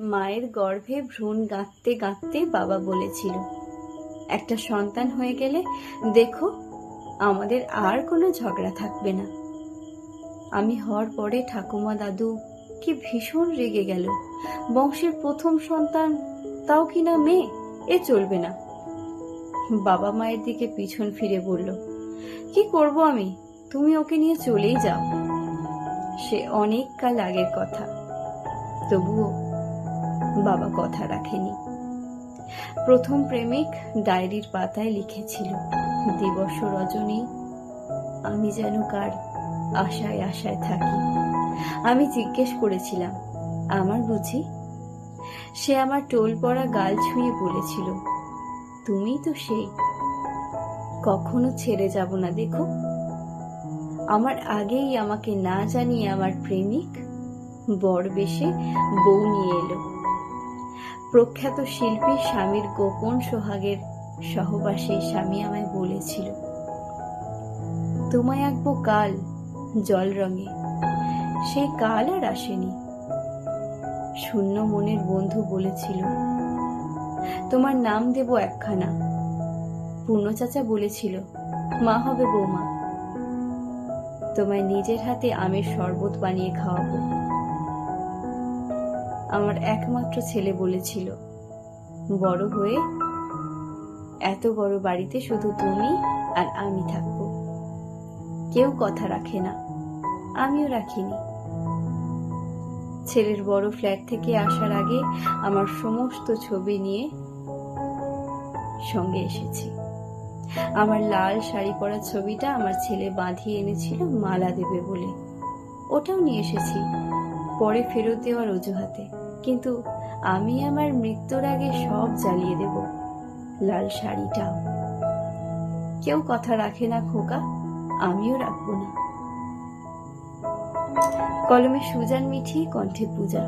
মায়ের গর্ভে ভ্রূণ গাঁথতে গাঁথতে বাবা বলেছিল, একটা সন্তান হয়ে গেলে দেখো, আমাদের আর কোনো ঝগড়া থাকবে না। আমি হওয়ার পরে ঠাকুমা দাদু কি ভীষণ রেগে গেল, বংশের প্রথম সন্তান তাও কিনা মেয়ে? এ চলবে না। বাবা মায়ের দিকে পিছন ফিরে বলল, কি করব আমি? তুমি ওকে নিয়ে চলেই যাও। সে অনেক কাল আগের কথা। তবুও বাবা কথা রাখেনি। প্রথম প্রেমিক ডায়েরির পাতায় লিখেছিল, দিবস রজনী, আমি যেন কার আশায় আশায় থাকি। আমি জিজ্ঞেস করেছিলাম, আমার বুঝি? সে আমার টোল পড়া গাল ছুঁয়ে বলেছিল, তুমি তো সেই, কখনো ছেড়ে যাব না, দেখো। আমার আগেই আমাকে না জানিয়ে আমার প্রেমিক বর বেশে বউ নিয়ে প্রখ্যাত শিল্পী স্বামীর গোপন সোহাগের সহবাসে স্বামী আমায় বলেছিল, তোমায় আঁকবো কাল জল রঙে। সেই কাল আর আসেনি। শূন্য মনের বন্ধু বলেছিল, তোমার নাম দেব একখানা। পূর্ণ চাচা বলেছিল, মা হবে বৌমা। তোমায় নিজের হাতে আমের শরবত বানিয়ে খাওয়াবো। আমার একমাত্র ছেলে বলেছিল। বড় হয়ে এত বড় বাড়িতে শুধু তুমি আর আমি থাকব। কেউ কথা রাখে না, আমিও রাখিনি। ছেলের বড় ফ্ল্যাট থেকে আসার আগে আমার সমস্ত ছবি নিয়ে সঙ্গে এসেছি। আমার লাল শাড়ি পরা ছবিটা আমার ছেলে বাঁধিয়ে এনেছিল মালা দেবে বলে। ওটাও নিয়ে এসেছি। পরে ফেরত দেওয়ার অজুহাতে। কিন্তু আমি আমার মৃত্যুর আগে সব জ্বালিয়ে দেব। লাল শাড়িটাও কেউ কথা রাখে না খোকা, আমিও রাখব না। কলমে সুজান মিঠি, কণ্ঠে পূজা।